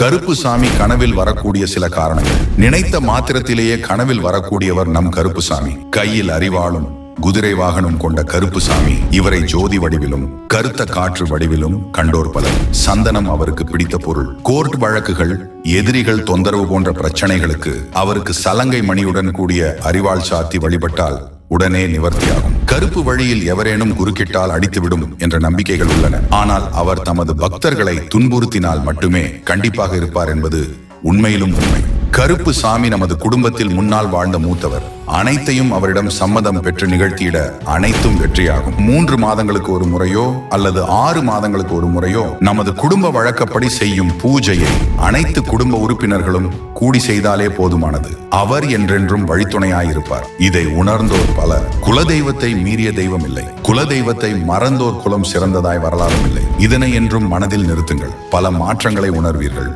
கருப்பு சாமி கனவில் வரக்கூடிய சில காரணங்கள். நினைத்த மாத்திரத்திலேயே கனவில் வரக்கூடியவர் நம் கருப்பு சாமி. கையில் அறிவாளும் குதிரை வாகனம் கொண்ட கருப்பு சாமி. இவரை ஜோதி வடிவிலும் கருத்த காற்று வடிவிலும் கண்டோர் பலர். சந்தனம் அவருக்கு பிடித்த பொருள். கோர்ட் வழக்குகள் எதிரிகள் தொந்தரவு போன்ற பிரச்சனைகளுக்கு அவருக்கு சலங்கை மணியுடன் கூடிய அறிவாள் சாத்தி வழிபட்டால் உடனே நிவர்த்தியாகும். கருப்பு வழியில் எவரேனும் குறுக்கிட்டால் அடித்துவிடும் என்ற நம்பிக்கைகள் உள்ளன. ஆனால் அவர் தமது பக்தர்களை துன்புறுத்தினால் மட்டுமே கண்டிப்பாக இருப்பார் என்பது உண்மையிலும் உண்மை. கருப்பு சாமி நமது குடும்பத்தில் முன்னால் வாழ்ந்த மூத்தவர். அனைத்தையும் அவரிடம் சம்மதம் பெற்று நிகழ்த்தியிட அனைத்தும் வெற்றியாகும். மூன்று மாதங்களுக்கு ஒரு முறையோ அல்லது ஆறு மாதங்களுக்கு ஒரு முறையோ நமது குடும்ப வழக்கப்படி செய்யும் பூஜையை அனைத்து குடும்ப உறுப்பினர்களும் கூடி செய்தாலே போதுமானது. அவர் என்றென்றும் வழித்துணையாயிருப்பார். இதை உணர்ந்தோர் பல குலதெய்வத்தை மீறிய தெய்வம் இல்லை. குலதெய்வத்தை மறந்தோர் குலம் சிறந்ததாய் வரலாறும் இல்லை. இதனை என்றும் மனதில் நிறுத்துங்கள். பல மாற்றங்களை உணர்வீர்கள்.